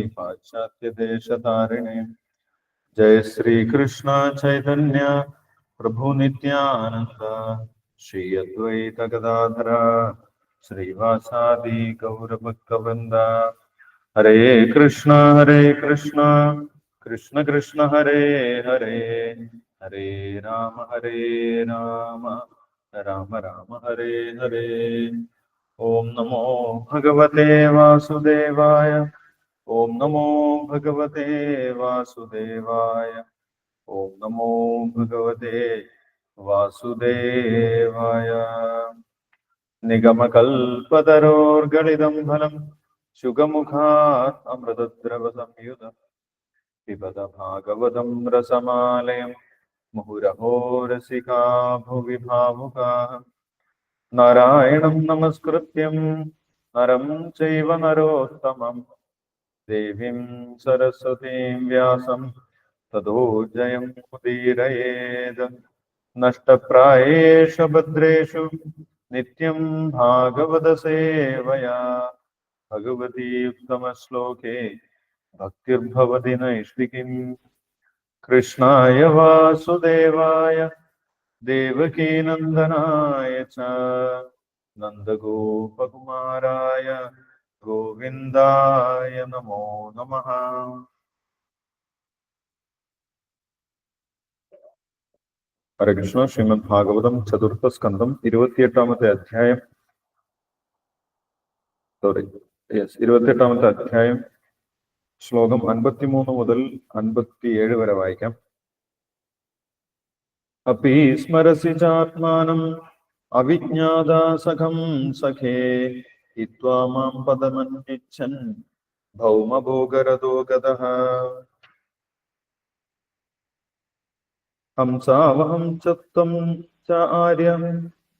पाश्चात्यदेशतारिणे। जय श्री कृष्ण चैतन्य प्रभु नित्यानंद श्री अद्वैत गदाधर, श्रीवासादि गौरभक्तवृंद हरे कृष्ण हरे कृष्ण कृष्ण कृष्ण, हरे हरे। हरे राम हरे राम राम राम, हरे हरे। ओम नमो भगवते वासुदेवाय। ओम नमो भगवते वासुदेवाय। ओम नमो भगवते वासुदेवाय। निगमकल्पतरोर्गलितं फलं शुकमुखात् अमृतद्रवसंयुत पिबत भागवतं रसमालयं मुहुरहो रसिका भुवि भावुकाः नारायणं नमस्कृत्यं नरं चैव नरोत्तमम्। ദേവീം സരസ്വതീം വ്യാസം തദോജയം ഉദീരയേത്. നഷ്ടപ്രായേഷു ഭദ്രേഷു നിത്യം ഭാഗവത സേവയാ. ഭഗവതീയുക്തമശ്ലോകേ ഭക്തിർഭവതി നൈഷ്ഠികിം. കൃഷ്ണായ വാസുദേവായ ദേവകീനന്ദനായ ച. നന്ദഗോപകുമാരായ ഗോവിന്ദായ നമോ നമ. ഹരകൃഷ്ണ ശ്രീമദ് ഭാഗവതം ചതുർത്ഥ സ്കന്ധം ഇരുപത്തിയെട്ടാമത്തെ അധ്യായം. സോറി യെസ് ഇരുപത്തിയെട്ടാമത്തെ അധ്യായം. ശ്ലോകം അൻപത്തിമൂന്ന് മുതൽ അൻപത്തിയേഴ് വരെ വായിക്കാം. അപ്പി സ്മരസി ചാത്മാനം അവിജ്ഞാതാസഖം സഖേ. ഹിത്വാ മാം പദമന്വിച്ഛൻ ഭൗമഭോഗരതോ ഗതഃ ഹംസാവഹം ച ത്വം ച ആര്യം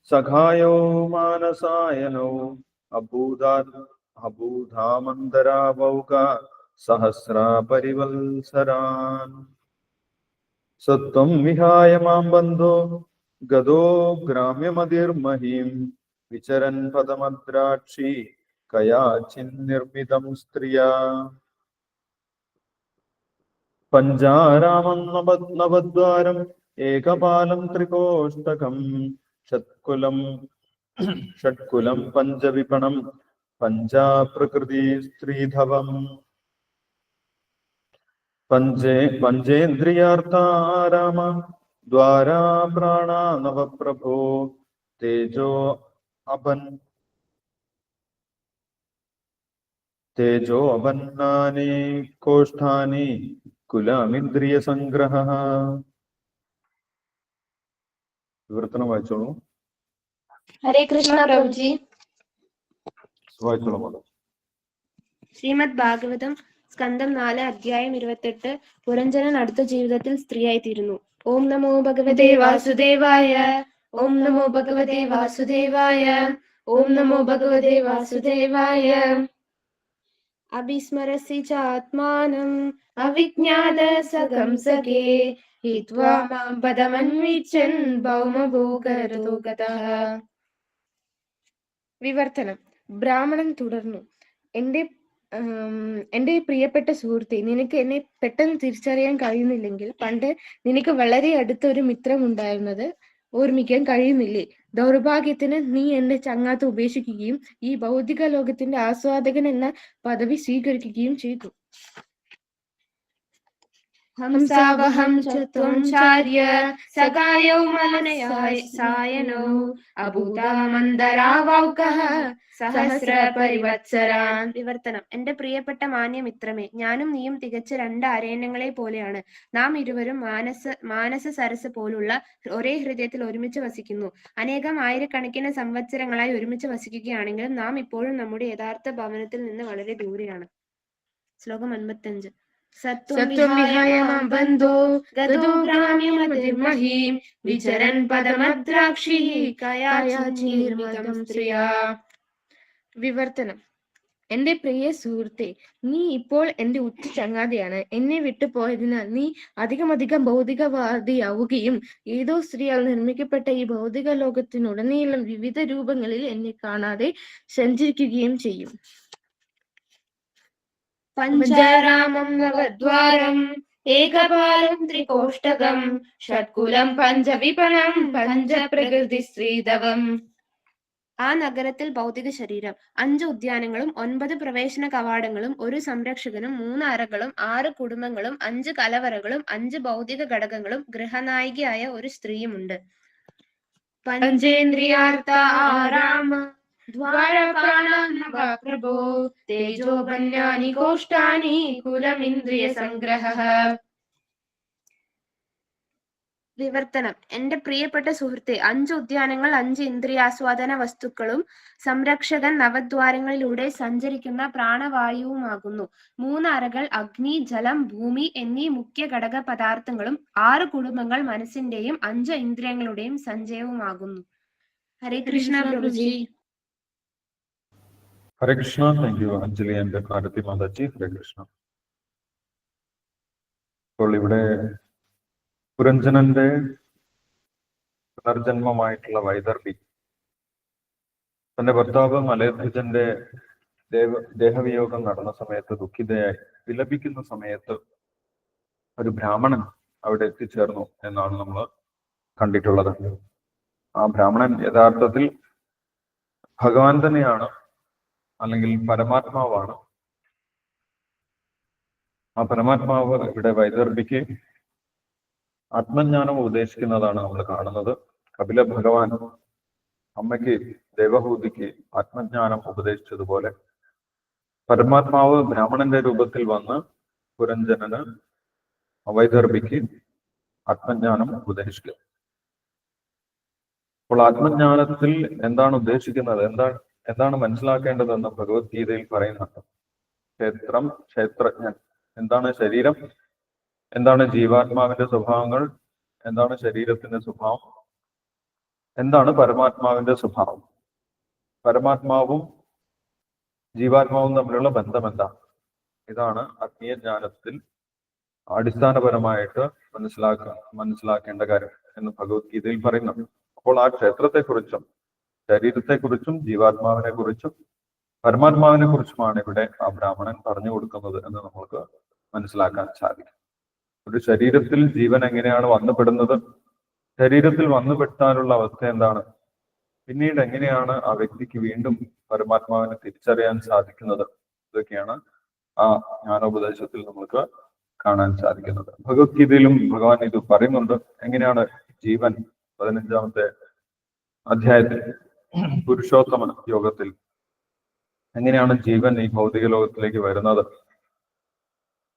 സഖായോ മാനസായനോ അഭൂതാ അഭൂധാമന്തരാവൗക സഹസ്രാ പരിവത്സരാൻ സത്വം വിഹായ മാം ബന്ധോ ഗതോ ഗ്രാമ്യമതിർമഹീം വിചരൻ പദമദ്രാക്ഷി കയാചിന്നിർമിതം സ്ത്രിയാ പഞ്ചാരാമം നവ- നവദ്വാരം ഏകപാലം ത്രികോഷ്ടകം ഷത്കുലം ഷട്കുലം പഞ്ചവിപണം പഞ്ചാപ്രകൃതി സ്ത്രീധവം പഞ്ചേ പഞ്ചേന്ദ്രിയാർത്ഥാരാമ ദ്വാരാ പ്രാണ നവപ്രഭോ തേജോ അപൻ തേജോ അപന്നാനി കോഷ്ഠാനി കുലമിന്ദ്രിയ സംഗ്രഹ. വിവർത്തനം വായിച്ചോളൂ. ഹരേ കൃഷ്ണ പ്രഭുജി. വായിച്ചോളൂ ശ്രീമദ് ഭാഗവതം സ്കന്ധം നാല് അധ്യായം ഇരുപത്തെട്ട് പുരഞ്ജനൻ അടുത്ത ജീവിതത്തിൽ സ്ത്രീയായി തീരുന്നു ഓം നമോ ഭഗവതേ വാസുദേവായ. ഓം നമോ ഭഗവതേ വാസുദേവായ. ഓം നമോ ഭഗവതേ വാസുദേവായ. അഭിസ്മരസി ചാത്മാനം. അവിജ്ഞാത സഖം സഖേ. ഹിത്വാ മാം പദമന്വിച്ചൻ ഭൗമഭൂകരതോഗതഃ. വിവർത്തനം. ബ്രാഹ്മണൻ തുടർന്നു. എന്റെ എന്റെ പ്രിയപ്പെട്ട സുഹൃത്തെ നിനക്ക് എന്നെ പെട്ടെന്ന് തിരിച്ചറിയാൻ കഴിയുന്നില്ലെങ്കിൽ പണ്ട് നിനക്ക് വളരെ അടുത്ത ഒരു മിത്രം ഉണ്ടായിരുന്നത് ഓർമ്മിക്കാൻ കഴിയുന്നില്ലേ? ദൗർഭാഗ്യത്തിന് നീ എന്നെ ചങ്ങാത്ത ഉപേക്ഷിക്കുകയും ഈ ഭൗതിക ലോകത്തിന്റെ ആസ്വാദകൻ എന്ന പദവി സ്വീകരിക്കുകയും ചെയ്തു. ഹംസാവഹം ചാര്യ സഖായൗ മനയായ സായനോ അഭൂതാമന്തരാവൗകഃ സഹസ്ര വിവർത്തനം. എന്റെ പ്രിയപ്പെട്ട മാന്യമിത്രമേ ഞാനും നീയും തികച്ച രണ്ട് അരയണ്യങ്ങളെ പോലെയാണ്. നാം ഇരുവരും മാനസ മാനസ സരസ് പോലുള്ള ഒരേ ഹൃദയത്തിൽ ഒരുമിച്ച് വസിക്കുന്നു. അനേകം ആയിരക്കണക്കിന് സംവത്സരങ്ങളായി ഒരുമിച്ച് വസിക്കുകയാണെങ്കിലും നാം ഇപ്പോഴും നമ്മുടെ യഥാർത്ഥ ഭവനത്തിൽ നിന്ന് വളരെ ദൂരെയാണ്. ശ്ലോകം അൻപത്തഞ്ച്. സത്വം വിഹായ മാം ബന്ധോ ഗതോ ഗ്രാമ്യമതിർമഹീം വിചരൻ പദമദ്രാക്ഷി കയാചിർമിതം സ്ത്രിയാ വിവർത്തനം എന്റെ പ്രിയ സുഹൃത്തെ നീ ഇപ്പോൾ എന്റെ ഉച്ച ചങ്ങാതിയാണ്. എന്നെ വിട്ടു പോയതിനാൽ നീ അധികമധികം ഭൗതികവാദിയാവുകയും ഏതോ സ്ത്രീയാൽ നിർമ്മിക്കപ്പെട്ട ഈ ഭൗതിക ലോകത്തിനുടനീളം വിവിധ രൂപങ്ങളിൽ എന്നെ കാണാതെ സഞ്ചരിക്കുകയും ചെയ്യും. പഞ്ചാരാമം നവദ്വാരം ഏകപാലം ത്രികോഷ്ടകം ഷഡ്കുലം പഞ്ചവിപണം പഞ്ചപ്രകൃതി ശ്രീതവം. ആ നഗരത്തിൽ ഭൗതിക ശരീരം അഞ്ച് ഉദ്യാനങ്ങളും ഒൻപത് പ്രവേശന കവാടങ്ങളും ഒരു സംരക്ഷകനും മൂന്ന് അറകളും ആറ് കുടുംബങ്ങളും അഞ്ച് കലവറകളും അഞ്ച് ഭൗതിക ഘടകങ്ങളും ഗൃഹനായികയായ ഒരു സ്ത്രീയുമുണ്ട്. പഞ്ചേന്ദ്രിയാർത്ഥ ആരാമ ദ്വാരപാണോ തേജോപന്യാനി കോഷ്ടാനി കുലമിന്ദ്രിയ സംഗ്രഹ. വിവർത്തനം. എന്റെ പ്രിയപ്പെട്ട സുഹൃത്തെ അഞ്ച് ഉദ്യാനങ്ങൾ അഞ്ച് ഇന്ദ്രിയാസ്വാദന വസ്തുക്കളും സംരക്ഷകൻ നവദ്വാരങ്ങളിലൂടെ സഞ്ചരിക്കുന്ന പ്രാണവായുവുമാകുന്നു. മൂന്ന് അറകൾ അഗ്നി ജലം ഭൂമി എന്നീ മുഖ്യ ഘടക പദാർത്ഥങ്ങളും ആറ് കുടുംബങ്ങൾ മനസ്സിന്റെയും അഞ്ച് ഇന്ദ്രിയങ്ങളുടെയും സഞ്ചയവുമാകുന്നു. Hare Krishna പ്രഭുജി. Hare Krishna. Thank you Anjali and Bharati Mataji. Hare Krishna. അപ്പോൾ ഇവിടെ പുരഞ്ജനന്റെ പുനർജന്മമായിട്ടുള്ള വൈദർഭി തന്റെ ഭർത്താവ് മലയധ്വജന്റെ ദേവ ദേഹവിയോഗം നടന്ന സമയത്ത് ദുഃഖിതയായി വിലപിക്കുന്ന സമയത്ത് ഒരു ബ്രാഹ്മണൻ അവിടെ എത്തിച്ചേർന്നു എന്നാണ് നമ്മൾ കണ്ടിട്ടുള്ളത്. ആ ബ്രാഹ്മണൻ യഥാർത്ഥത്തിൽ ഭഗവാൻ തന്നെയാണ്. അല്ലെങ്കിൽ പരമാത്മാവാണ്. ആ പരമാത്മാവ് ഇവിടെ വൈദർഭിക്ക് ആത്മജ്ഞാനം ഉപദേശിക്കുന്നതാണ് നമ്മൾ കാണുന്നത്. കപില ഭഗവാൻ അമ്മയ്ക്ക് ദേവഹൂതിക്ക് ആത്മജ്ഞാനം ഉപദേശിച്ചതുപോലെ പരമാത്മാവ് ബ്രാഹ്മണന്റെ രൂപത്തിൽ വന്ന് പുരഞ്ജനന് വൈദർഭിക്ക് ആത്മജ്ഞാനം ഉപദേശിക്കുക അപ്പോൾ ആത്മജ്ഞാനത്തിൽ എന്താണ് ഉദ്ദേശിക്കുന്നത്? എന്താണ് എന്താണ് മനസ്സിലാക്കേണ്ടതെന്ന് ഭഗവത്ഗീതയിൽ പറയുന്നുണ്ട്. ക്ഷേത്രം ക്ഷേത്രജ്ഞൻ. എന്താണ് ശരീരം? എന്താണ് ജീവാത്മാവിന്റെ സ്വഭാവങ്ങൾ? എന്താണ് ശരീരത്തിന്റെ സ്വഭാവം? എന്താണ് പരമാത്മാവിന്റെ സ്വഭാവം? പരമാത്മാവും ജീവാത്മാവും തമ്മിലുള്ള ബന്ധം എന്താ ഇതാണ് ആത്മീയജ്ഞാനത്തിൽ അടിസ്ഥാനപരമായിട്ട് മനസ്സിലാക്ക മനസ്സിലാക്കേണ്ട കാര്യം എന്ന് ഭഗവത്ഗീതയിൽ പറയുന്നുണ്ട്. അപ്പോൾ ആ ക്ഷേത്രത്തെക്കുറിച്ചും ശരീരത്തെക്കുറിച്ചും ജീവാത്മാവിനെ കുറിച്ചും പരമാത്മാവിനെ കുറിച്ചുമാണ് ഇവിടെ ആ ബ്രാഹ്മണൻ പറഞ്ഞു കൊടുക്കുന്നത് എന്ന് നമ്മൾക്ക് മനസ്സിലാക്കാൻ സാധിക്കും. ഒരു ശരീരത്തിൽ ജീവൻ എങ്ങനെയാണ് വന്നുപെടുന്നത്? ശരീരത്തിൽ വന്നുപെട്ടാനുള്ള അവസ്ഥ എന്താണ്? പിന്നീട് എങ്ങനെയാണ് ആ വ്യക്തിക്ക് വീണ്ടും പരമാത്മാവിനെ തിരിച്ചറിയാൻ സാധിക്കുന്നത്? ഇതൊക്കെയാണ് ആ ജ്ഞാനോപദേശത്തിൽ നമ്മൾക്ക് കാണാൻ സാധിക്കുന്നത്. ഭഗവത്ഗീതയിലും ഭഗവാൻ ഇത് പറയുന്നുണ്ട്. എങ്ങനെയാണ് ജീവൻ? പതിനഞ്ചാമത്തെ അധ്യായത്തിൽ പുരുഷോത്തമ യോഗത്തിൽ എങ്ങനെയാണ് ജീവൻ ഈ ഭൗതിക ലോകത്തിലേക്ക് വരുന്നത്?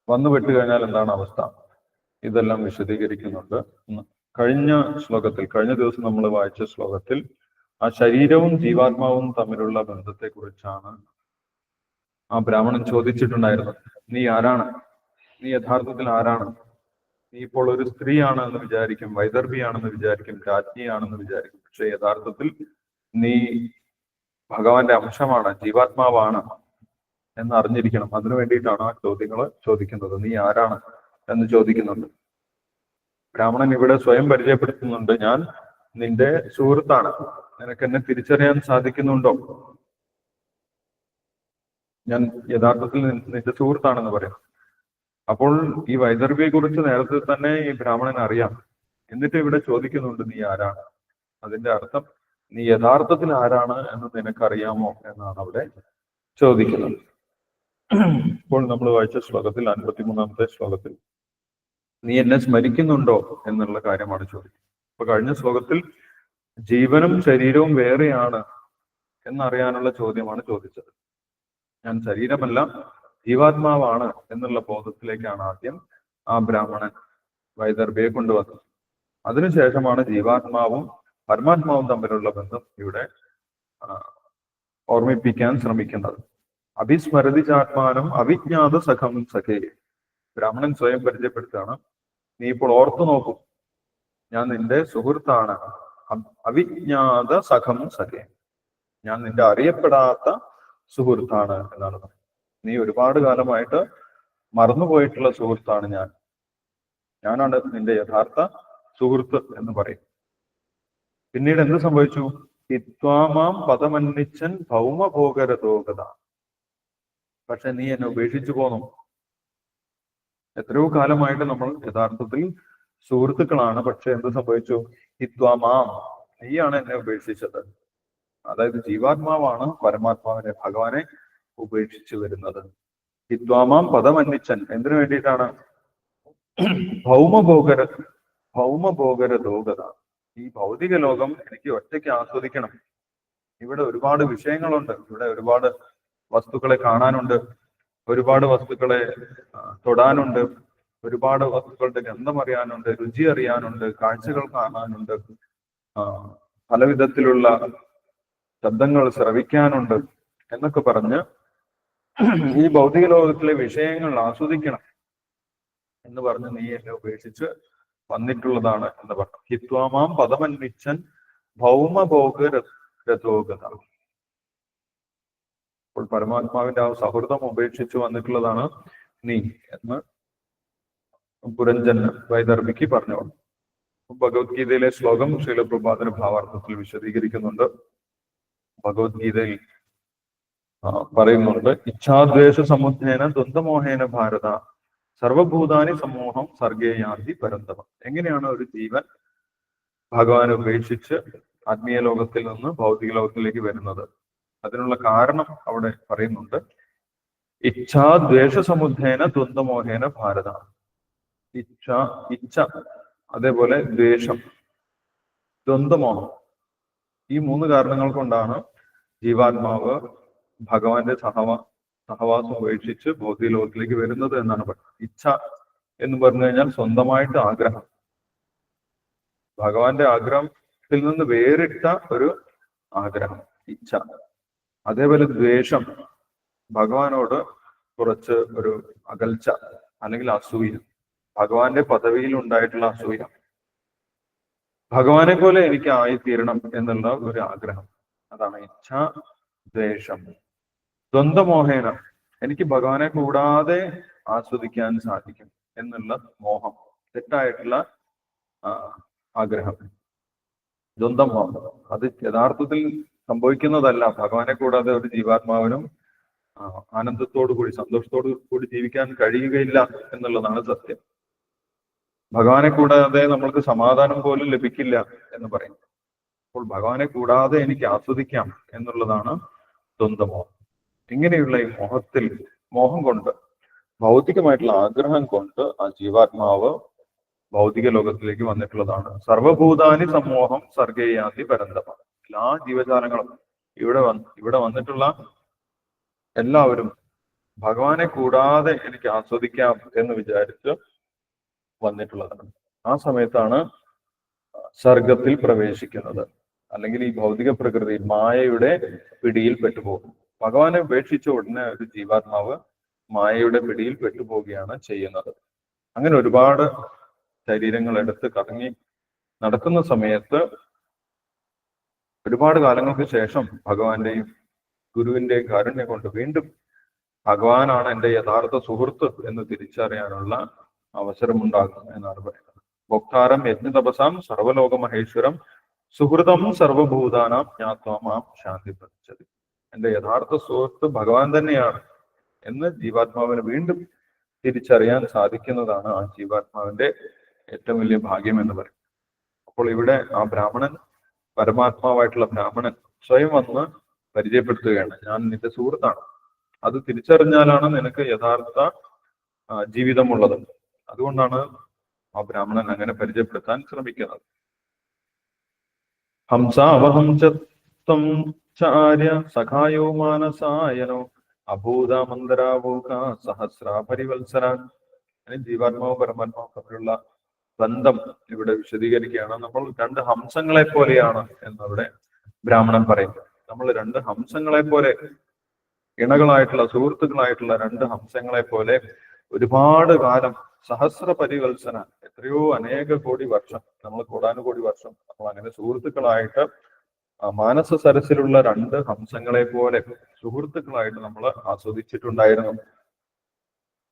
വന്നു കഴിഞ്ഞാൽ എന്താണ് അവസ്ഥ? ഇതെല്ലാം വിശദീകരിക്കുന്നുണ്ട്. കഴിഞ്ഞ ശ്ലോകത്തിൽ കഴിഞ്ഞ ദിവസം നമ്മൾ വായിച്ച ശ്ലോകത്തിൽ ആ ശരീരവും ജീവാത്മാവും തമ്മിലുള്ള ബന്ധത്തെ കുറിച്ചാണ് ആ ബ്രാഹ്മണൻ ചോദിച്ചിട്ടുണ്ടായിരുന്നത് നീ ആരാണ്? നീ യഥാർത്ഥത്തിൽ ആരാണ്? നീ ഇപ്പോൾ ഒരു സ്ത്രീയാണ് എന്ന് വിചാരിക്കും വൈദർഭിയാണെന്ന് വിചാരിക്കും രാജ്ഞിയാണെന്ന് വിചാരിക്കും. പക്ഷെ യഥാർത്ഥത്തിൽ നീ ഭഗവാന്റെ അംശമാണ് ജീവാത്മാവാണ് എന്ന് അറിഞ്ഞിരിക്കണം അതിനു വേണ്ടിയിട്ടാണ് ആ ചോദ്യങ്ങൾ ചോദിക്കുന്നത്. നീ ആരാണ് എന്ന് ചോദിക്കുന്നുണ്ട്. ബ്രാഹ്മണൻ ഇവിടെ സ്വയം പരിചയപ്പെടുത്തുന്നുണ്ട് ഞാൻ നിന്റെ സുഹൃത്താണ്. നിനക്ക് എന്നെ തിരിച്ചറിയാൻ സാധിക്കുന്നുണ്ടോ? ഞാൻ യഥാർത്ഥത്തിൽ നിന്റെ സുഹൃത്താണെന്ന് പറയാം. അപ്പോൾ ഈ വൈദർഭിയെ കുറിച്ച് നേരത്തെ തന്നെ ഈ ബ്രാഹ്മണൻ അറിയാം. എന്നിട്ട് ഇവിടെ ചോദിക്കുന്നുണ്ട് നീ ആരാണ്? അതിന്റെ അർത്ഥം നീ യഥാർത്ഥത്തിൽ ആരാണ് എന്ന് നിനക്കറിയാമോ എന്നാണ് അവിടെ ചോദിക്കുന്നത്. ഇപ്പോൾ നമ്മൾ വായിച്ച ശ്ലോകത്തിൽ അൻപത്തിമൂന്നാമത്തെ ശ്ലോകത്തിൽ നീ എന്നെ സ്മരിക്കുന്നുണ്ടോ? എന്നുള്ള കാര്യമാണ് ചോദിക്കുന്നത്. അപ്പൊ കഴിഞ്ഞ ശ്ലോകത്തിൽ ജീവനും ശരീരവും വേറെയാണ് എന്നറിയാനുള്ള ചോദ്യമാണ് ചോദിച്ചത്. ഞാൻ ശരീരമല്ല ജീവാത്മാവാണ് എന്നുള്ള ബോധത്തിലേക്കാണ് ആദ്യം ആ ബ്രാഹ്മണൻ വൈദർഭയെ കൊണ്ടുവന്നത്. അതിനുശേഷമാണ് ജീവാത്മാവും പരമാത്മാവും തമ്മിലുള്ള ബന്ധം ഇവിടെ ഓർമ്മിപ്പിക്കാൻ ശ്രമിക്കുന്നത്. അഭിസ്മരതി ചാത്മാനം അവിജ്ഞാത സഖം സഖേ. ബ്രാഹ്മണൻ സ്വയം പരിചയപ്പെടുത്തുകയാണ് നീ ഇപ്പോൾ ഓർത്തു നോക്കും. ഞാൻ നിന്റെ സുഹൃത്താണ്. അവിജ്ഞാത സഖം സഖേ. ഞാൻ നിന്റെ അറിയപ്പെടാത്ത സുഹൃത്താണ് എന്നാണ് നീ ഒരുപാട് കാലമായിട്ട് മറന്നുപോയിട്ടുള്ള സുഹൃത്താണ് ഞാൻ. ഞാനാണ് നിന്റെ യഥാർത്ഥ സുഹൃത്ത് എന്ന് പറയും. പിന്നീട് എന്ത് സംഭവിച്ചു? ഇത്വാമാം പദമന്നിച്ചൻ ഭൗമഭോഗരതോഗത. പക്ഷെ നീ എന്നെ ഉപേക്ഷിച്ചു പോന്നു. എത്രയോ കാലമായിട്ട് നമ്മൾ യഥാർത്ഥത്തിൽ സുഹൃത്തുക്കളാണ്. പക്ഷെ എന്ത് സംഭവിച്ചു? ഹിത്വാമാം നീയാണ് എന്നെ ഉപേക്ഷിച്ചത്. അതായത് ജീവാത്മാവാണ് പരമാത്മാവിനെ ഭഗവാനെ ഉപേക്ഷിച്ചു വരുന്നത്. ഹിത്വാമാം പദമന്വിച്ചൻ എന്തിനു വേണ്ടിയിട്ടാണ്? ഭൗമഭോഗര ഭൗമഭോഗര ലോകത ഈ ഭൗതിക ലോകം എനിക്ക് ഒറ്റയ്ക്ക് ആസ്വദിക്കണം. ഇവിടെ ഒരുപാട് വിഷയങ്ങളുണ്ട്. ഇവിടെ ഒരുപാട് വസ്തുക്കളെ കാണാനുണ്ട്. ഒരുപാട് വസ്തുക്കളെ തൊടാനുണ്ട്. ഒരുപാട് വസ്തുക്കളുടെ ഗന്ധം അറിയാനുണ്ട് രുചി അറിയാനുണ്ട് കാഴ്ചകൾ കാണാനുണ്ട്. പലവിധത്തിലുള്ള പല വിധത്തിലുള്ള ശബ്ദങ്ങൾ ശ്രവിക്കാനുണ്ട് എന്നൊക്കെ പറഞ്ഞ് ഈ ഭൗതിക ലോകത്തിലെ വിഷയങ്ങൾ ആസ്വദിക്കണം എന്ന് പറഞ്ഞ് നീ എന്നെ ഉപേക്ഷിച്ച് വന്നിട്ടുള്ളതാണ് എന്ന് പറഞ്ഞു ഹിത്വാമാം പദമന്വിച്ചൻ ഭൗമഭോഗ രഥോഗത അപ്പോൾ പരമാത്മാവിന്റെ ആ സൗഹൃദം ഉപേക്ഷിച്ച് വന്നിട്ടുള്ളതാണ് നീ എന്ന് പുരഞ്ജൻ വൈദർഭിക്ക് പറഞ്ഞു. ഭഗവത്ഗീതയിലെ ശ്ലോകം ശീലപ്രഭാതന ഭാവാർത്ഥത്തിൽ വിശദീകരിക്കുന്നുണ്ട്. ഭഗവത്ഗീതയിൽ പറയുന്നുണ്ട് ഇച്ഛാദ്വേഷ സമുദ്രേന ദ്വന്ദ്മോഹേന ഭാരത സർവഭൂതാനി സമൂഹം സർഗേയാന്തി പരന്തവ. എങ്ങനെയാണ് ഒരു ജീവൻ ഭഗവാനെ ഉപേക്ഷിച്ച് ആത്മീയ ലോകത്തിൽ നിന്ന് ഭൗതിക ലോകത്തിലേക്ക് വരുന്നത്? അതിനുള്ള കാരണം അവിടെ പറയുന്നുണ്ട്. ഇച്ഛാ ദ്വേഷ സമുദ്ധേന ദ്വന്ദ്മോഹേന ഭാരത. ഇച്ഛ ഇച്ഛ അതേപോലെ ദ്വേഷം ദ്വന്ദ്മോഹം ഈ മൂന്ന് കാരണങ്ങൾ കൊണ്ടാണ് ജീവാത്മാവ് ഭഗവാന്റെ സഹവ സഹവാസം ഉപേക്ഷിച്ച് ഭൗതിക ലോകത്തിലേക്ക് വരുന്നത് എന്നാണ് പറയുന്നത്. ഇച്ഛ എന്ന് പറഞ്ഞു കഴിഞ്ഞാൽ സ്വന്തമായിട്ട് ആഗ്രഹം. ഭഗവാന്റെ ആഗ്രഹത്തിൽ നിന്ന് വേറിട്ട ഒരു ആഗ്രഹം ഇച്ഛ. അതേപോലെ ദ്വേഷം. ഭഗവാനോട് കുറച്ച് ഒരു അകൽച്ച അല്ലെങ്കിൽ അസൂയ. ഭഗവാന്റെ പദവിയിൽ ഉണ്ടായിട്ടുള്ള അസൂയ. ഭഗവാനെ പോലെ എനിക്ക് ആയിത്തീരണം എന്നുള്ള ഒരു ആഗ്രഹം. അതാണ് ഇച്ഛ ദ്വേഷം. ദ്വന്ദ്മോഹേന എനിക്ക് ഭഗവാനെ കൂടാതെ ആസ്വദിക്കാൻ സാധിക്കും എന്നുള്ള മോഹം തെറ്റായിട്ടുള്ള ആഗ്രഹം. ദ്വന്ദ്മോഹം അത് യഥാർത്ഥത്തിൽ സംഭവിക്കുന്നതല്ല. ഭഗവാനെ കൂടാതെ ഒരു ജീവാത്മാവിനും ആനന്ദത്തോടു കൂടി സന്തോഷത്തോടു കൂടി ജീവിക്കാൻ കഴിയുകയില്ല എന്നുള്ളതാണ് സത്യം. ഭഗവാനെ കൂടാതെ നമ്മൾക്ക് സമാധാനം പോലും ലഭിക്കില്ല എന്ന് പറയും. അപ്പോൾ ഭഗവാനെ കൂടാതെ എനിക്ക് ആസ്വദിക്കാം എന്നുള്ളതാണ് ദ്വന്ദ്മോഹം ഇങ്ങനെയുള്ള ഈ മോഹത്തിൽ മോഹം കൊണ്ട് ഭൗതികമായിട്ടുള്ള ആഗ്രഹം കൊണ്ട് ആ ജീവാത്മാവ് ഭൗതിക ലോകത്തിലേക്ക് വന്നിട്ടുള്ളതാണ്. സർവഭൂതാനി സമൂഹം സർഗേയാതി പരന്തമാണ് എല്ലാ ജീവജാലങ്ങളും ഇവിടെ വന്ന് ഇവിടെ വന്നിട്ടുള്ള എല്ലാവരും ഭഗവാനെ കൂടാതെ എനിക്ക് ആസ്വദിക്കാം എന്ന് വിചാരിച്ച് വന്നിട്ടുള്ളതാണ്. ആ സമയത്താണ് സർഗത്തിൽ പ്രവേശിക്കുന്നത്. അല്ലെങ്കിൽ ഈ ഭൗതിക പ്രകൃതി മായയുടെ പിടിയിൽ പെട്ടുപോകും ഭഗവാനെ ഉപേക്ഷിച്ച ഉടനെ ഒരു ജീവാത്മാവ് മായയുടെ പിടിയിൽ പെട്ടുപോവുകയാണ് ചെയ്യുന്നത്. അങ്ങനെ ഒരുപാട് ശരീരങ്ങൾ എടുത്ത് കറങ്ങി നടക്കുന്ന സമയത്ത് ഒരുപാട് കാലങ്ങൾക്ക് ശേഷം ഭഗവാന്റെയും ഗുരുവിന്റെയും കാരുണ്യം കൊണ്ട് വീണ്ടും ഭഗവാനാണ് എന്റെ യഥാർത്ഥ സുഹൃത്ത് എന്ന് തിരിച്ചറിയാനുള്ള അവസരമുണ്ടാകും എന്നാണ് പറയുന്നത്. ഭോക്താരം യജ്ഞതപസാം സർവലോക മഹേശ്വരം സുഹൃതം സർവഭൂതാനാം ജ്ഞാത്വമാം ശാന്തി പ്രതിച്ചത് എന്റെ യഥാർത്ഥ സുഹൃത്ത് ഭഗവാൻ തന്നെയാണ് എന്ന് ജീവാത്മാവിന് വീണ്ടും തിരിച്ചറിയാൻ സാധിക്കുന്നതാണ് ആ ജീവാത്മാവിന്റെ ഏറ്റവും വലിയ ഭാഗ്യം എന്ന് പറയും അപ്പോൾ ഇവിടെ ആ ബ്രാഹ്മണൻ പരമാത്മാവായിട്ടുള്ള ബ്രാഹ്മണൻ സ്വയം വന്ന് പരിചയപ്പെടുത്തുകയാണ്. ഞാൻ നിന്റെ സുഹൃത്താണ്. അത് തിരിച്ചറിഞ്ഞാലാണ് നിനക്ക് യഥാർത്ഥ ജീവിതമുള്ളത്. അതുകൊണ്ടാണ് ആ ബ്രാഹ്മണൻ അങ്ങനെ പരിചയപ്പെടുത്താൻ ശ്രമിക്കുന്നത്. ഹംസ ചം ചാര്യ സഖായോ മാനസായനോ. അഭൂതമന്തരാഭൂക സഹസ്ര പരിവത്സരാൻ അങ്ങനെ ജീവാത്മാവും പരമാത്മാവും തമ്മിലുള്ള ബന്ധം ഇവിടെ വിശദീകരിക്കുകയാണ്. നമ്മൾ രണ്ട് ഹംസങ്ങളെ പോലെയാണ് എന്നവിടെ ബ്രാഹ്മണൻ പറയുന്നത് നമ്മൾ രണ്ട് ഹംസങ്ങളെ പോലെ ഇണകളായിട്ടുള്ള സുഹൃത്തുക്കളായിട്ടുള്ള രണ്ട് ഹംസങ്ങളെ പോലെ ഒരുപാട് കാലം സഹസ്ര പരിവത്സന എത്രയോ അനേക കോടി വർഷം നമ്മൾ കോടാനുകോടി വർഷം നമ്മൾ അങ്ങനെ സുഹൃത്തുക്കളായിട്ട് മാനസ സരസിലുള്ള രണ്ട് ഹംസങ്ങളെ പോലെ സുഹൃത്തുക്കളായിട്ട് നമ്മൾ ആസ്വദിച്ചിട്ടുണ്ടായിരുന്നു.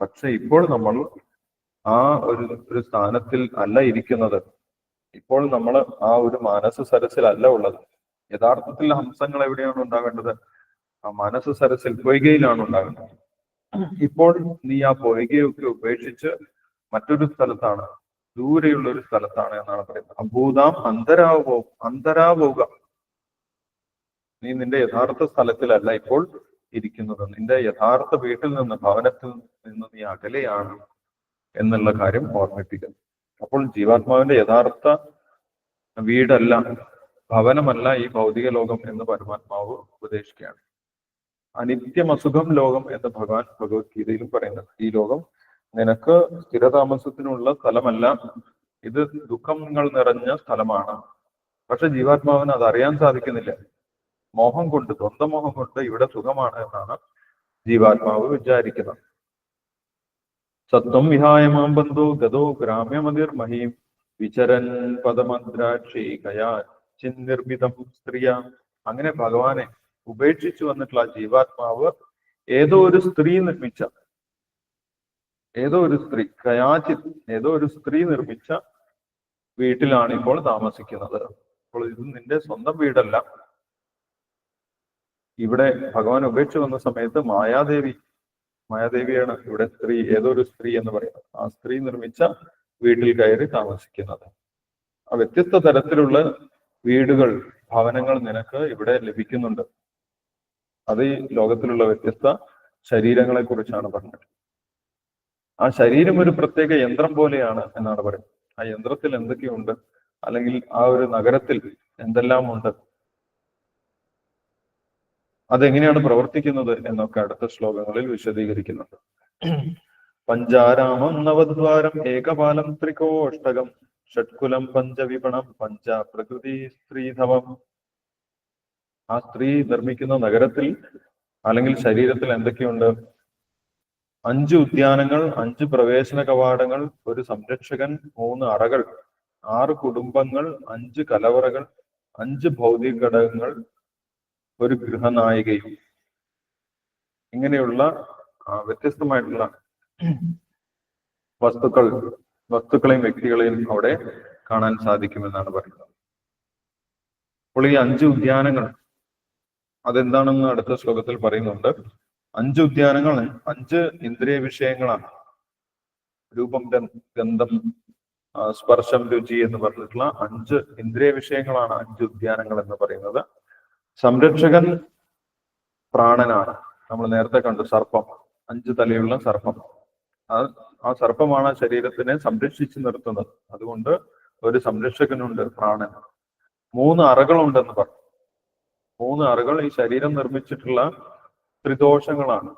പക്ഷെ ഇപ്പോൾ നമ്മൾ ആ ഒരു ഒരു സ്ഥാനത്തിൽ അല്ല ഇരിക്കുന്നത്. ഇപ്പോൾ നമ്മൾ ആ ഒരു മാനസ സരസിലല്ല ഉള്ളത്. യഥാർത്ഥത്തിൽ ഹംസങ്ങൾ എവിടെയാണ് ഉണ്ടാവേണ്ടത് ആ മനസ്സ് സരസിൽ പൊയ്കയിലാണ് ഉണ്ടാകുന്നത് ഇപ്പോൾ നീ ആ പൊയ്കയൊക്കെ ഉപേക്ഷിച്ച് മറ്റൊരു സ്ഥലത്താണ് ദൂരെയുള്ള ഒരു സ്ഥലത്താണ് എന്നാണ് പറയുന്നത്. അഭൂതാം അന്തരാവോ അന്തരാവുക. നീ നിന്റെ യഥാർത്ഥ സ്ഥലത്തിലല്ല ഇപ്പോൾ ഇരിക്കുന്നത്. നിന്റെ യഥാർത്ഥ വീട്ടിൽ നിന്ന് ഭവനത്തിൽ നിന്ന് നീ അകലെയാണ് എന്നുള്ള കാര്യം ഓർമ്മിപ്പിക്കുന്നു അപ്പോൾ ജീവാത്മാവിന്റെ യഥാർത്ഥ വീടല്ല ഭവനമല്ല ഈ ഭൗതിക ലോകം എന്ന് പരമാത്മാവ് ഉപദേശിക്കുകയാണ്. അനിത്യമസുഖം ലോകം എന്ന് ഭഗവാൻ ഭഗവത്ഗീതയിലും പറയുന്നത്. ഈ ലോകം നിനക്ക് സ്ഥിരതാമസത്തിനുള്ള സ്ഥലമല്ല. ഇത് ദുഃഖങ്ങൾ നിറഞ്ഞ സ്ഥലമാണ്. പക്ഷെ ജീവാത്മാവിന് അത് അറിയാൻ സാധിക്കുന്നില്ല. മോഹം കൊണ്ട് സ്വന്തം മോഹം കൊണ്ട് ഇവിടെ സുഖമാണ് എന്നാണ് ജീവാത്മാവ് വിചാരിക്കുന്നത്. സത്വം വിഹായ മാം ബന്ധു ഗതോ ഗ്രാമ്യമതിർ മഹീം വിചരൻ പദമന്ത്രാക്ഷി കയാ ചിന്നിർമിതം സ്ത്രീയ. അങ്ങനെ ഭഗവാനെ ഉപേക്ഷിച്ചു വന്നിട്ടുള്ള ജീവാത്മാവ് ഏതോ ഒരു സ്ത്രീ നിർമ്മിച്ച ഏതോ ഒരു സ്ത്രീ കയാചിത് ഏതോ ഒരു സ്ത്രീ നിർമ്മിച്ച വീട്ടിലാണ് ഇപ്പോൾ താമസിക്കുന്നത്. അപ്പോൾ ഇത് നിന്റെ സ്വന്തം വീടല്ല. ഇവിടെ ഭഗവാൻ ഉപേക്ഷിച്ചു വന്ന സമയത്ത് മായാദേവി മായാദേവിയാണ് ഇവിടെ സ്ത്രീ ഏതൊരു സ്ത്രീ എന്ന് പറയുന്നത്. ആ സ്ത്രീ നിർമ്മിച്ച വീട്ടിൽ കയറി താമസിക്കുന്നത്. ആ വ്യത്യസ്ത തരത്തിലുള്ള വീടുകൾ ഭവനങ്ങൾ നിനക്ക് ഇവിടെ ലഭിക്കുന്നുണ്ട്. അത് ഈ ലോകത്തിലുള്ള വ്യത്യസ്ത ശരീരങ്ങളെ കുറിച്ചാണ് പറഞ്ഞത്. ആ ശരീരം ഒരു പ്രത്യേക യന്ത്രം പോലെയാണ് എന്നാണ് പറയുന്നത്. ആ യന്ത്രത്തിൽ എന്തൊക്കെയുണ്ട്? അല്ലെങ്കിൽ ആ ഒരു നഗരത്തിൽ എന്തെല്ലാം ഉണ്ട്? അതെങ്ങനെയാണ് പ്രവർത്തിക്കുന്നത് എന്നൊക്കെ അടുത്ത ശ്ലോകങ്ങളിൽ വിശദീകരിക്കുന്നുണ്ട്. പഞ്ചാരാമം നവദ്വാരം ഏകപാലം ത്രികോഷ്ടകം ഷട്കുലം പഞ്ചവിപണം പഞ്ച പ്രകൃതി സ്ത്രീധവം. ആ സ്ത്രീ നിർമ്മിക്കുന്ന നഗരത്തിൽ അല്ലെങ്കിൽ ശരീരത്തിൽ എന്തൊക്കെയുണ്ട്? അഞ്ച് ഉദ്യാനങ്ങൾ അഞ്ച് പ്രവേശന കവാടങ്ങൾ ഒരു സംരക്ഷകൻ മൂന്ന് അറകൾ ആറ് കുടുംബങ്ങൾ അഞ്ച് കലവറകൾ അഞ്ച് ഭൗതിക ഘടകങ്ങൾ ഒരു ഗൃഹനായികയും ഇങ്ങനെയുള്ള വ്യത്യസ്തമായിട്ടുള്ള വസ്തുക്കൾ വസ്തുക്കളെയും വ്യക്തികളെയും അവിടെ കാണാൻ സാധിക്കുമെന്നാണ് പറയുന്നത്. അപ്പോൾ ഈ അഞ്ച് ഉദ്യാനങ്ങൾ അതെന്താണെന്ന് അടുത്ത ശ്ലോകത്തിൽ പറയുന്നുണ്ട്. അഞ്ച് ഉദ്യാനങ്ങൾ അഞ്ച് ഇന്ദ്രിയ വിഷയങ്ങളാണ് രൂപം ഗന്ധം സ്പർശം രുചി എന്ന് പറഞ്ഞിട്ടുള്ള അഞ്ച് ഇന്ദ്രിയ വിഷയങ്ങളാണ് അഞ്ച് ഉദ്യാനങ്ങൾ എന്ന് പറയുന്നത്. സംരക്ഷകൻ പ്രാണനാണ്. നമ്മൾ നേരത്തെ കണ്ടു സർപ്പം. അഞ്ച് തലയുള്ള സർപ്പം. ആ സർപ്പമാണ് ശരീരത്തിനെ സംരക്ഷിച്ചു നിർത്തുന്നത്. അതുകൊണ്ട് ഒരു സംരക്ഷകനുണ്ട് പ്രാണൻ. മൂന്ന് അറകളുണ്ടെന്ന് പറഞ്ഞു. മൂന്ന് അറകൾ ഈ ശരീരം നിർമ്മിച്ചിട്ടുള്ള ത്രിദോഷങ്ങളാണ്.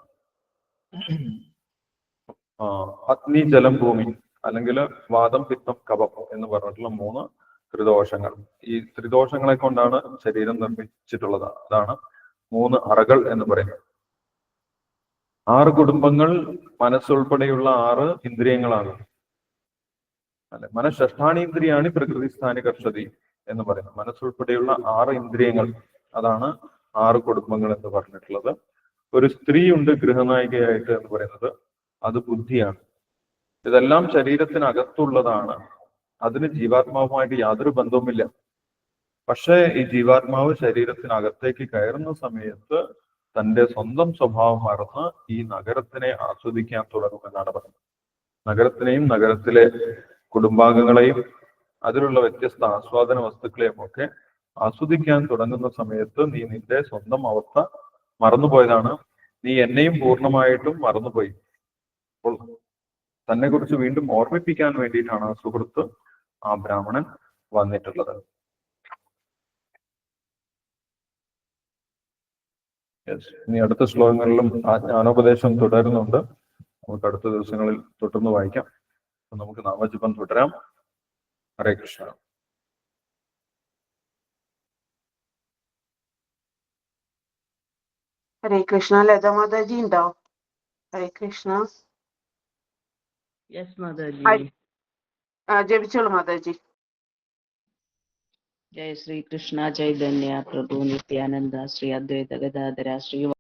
അഗ്നി ജലം ഭൂമി അല്ലെങ്കിൽ വാദം പിത്തം കപം എന്ന് പറഞ്ഞിട്ടുള്ള മൂന്ന് ത്രിദോഷങ്ങൾ. ഈ ത്രിദോഷങ്ങളെ കൊണ്ടാണ് ശരീരം നിർമ്മിച്ചിട്ടുള്ളത്. അതാണ് മൂന്ന് അറകൾ എന്ന് പറയുന്നത്. ആറ് കുടുംബങ്ങൾ മനസ്സുൾപ്പെടെയുള്ള ആറ് ഇന്ദ്രിയങ്ങളാണ്. അല്ലെ? മനഃഷ്ഠാണീന്ദ്രിയാണ് പ്രകൃതി സ്ഥാനി കർഷതി എന്ന് പറയുന്നത്. മനസ്സുൾപ്പെടെയുള്ള ആറ് ഇന്ദ്രിയങ്ങൾ. അതാണ് ആറ് കുടുംബങ്ങൾ എന്ന് പറഞ്ഞിട്ടുള്ളത്. ഒരു സ്ത്രീ ഉണ്ട് ഗൃഹനായികയായിട്ട് എന്ന് പറയുന്നത്. അത് ബുദ്ധിയാണ്. ഇതെല്ലാം ശരീരത്തിനകത്തുള്ളതാണ്. അതിന് ജീവാത്മാവുമായിട്ട് യാതൊരു ബന്ധവുമില്ല. പക്ഷേ ഈ ജീവാത്മാവ് ശരീരത്തിനകത്തേക്ക് കയറുന്ന സമയത്ത് തന്റെ സ്വന്തം സ്വഭാവം മറന്ന് ഈ നഗരത്തിനെ ആസ്വദിക്കാൻ തുടങ്ങുമെന്നാണ് പറഞ്ഞത് നഗരത്തിനെയും നഗരത്തിലെ കുടുംബാംഗങ്ങളെയും അതിലുള്ള വ്യത്യസ്ത ആസ്വാദന വസ്തുക്കളെയും ഒക്കെ ആസ്വദിക്കാൻ തുടങ്ങുന്ന സമയത്ത് നീ നിന്റെ സ്വന്തം അവസ്ഥ മറന്നുപോയതാണ്. നീ എന്നെയും പൂർണമായിട്ടും മറന്നുപോയി. അപ്പോൾ തന്നെ കുറിച്ച് വീണ്ടും ഓർമ്മിപ്പിക്കാൻ വേണ്ടിയിട്ടാണ് സുഹൃത്ത് ആ ബ്രാഹ്മണൻ വന്നിട്ടുള്ളത്. Yes. ഇനി അടുത്ത ശ്ലോകങ്ങളിലും ആ ജ്ഞാനോപദേശം തുടരുന്നുണ്ട്. നമുക്ക് അടുത്ത ദിവസങ്ങളിൽ തുടർന്ന് വായിക്കാം. അപ്പൊ നമുക്ക് നാമജപം തുടരാം. ഹരേ കൃഷ്ണ. ഹരേ കൃഷ്ണ. ലത മാതാജി ഉണ്ടോ? ഹരേ കൃഷ്ണ. യെസ് മാതാജി. ജപിച്ചോളൂ മാതാജി. ജയ ശ്രീകൃഷ്ണ ചൈതന്യ പ്രഭു നിത്യാനന്ദ ശ്രീ അദ്വൈത ഗതാധര ശ്രീ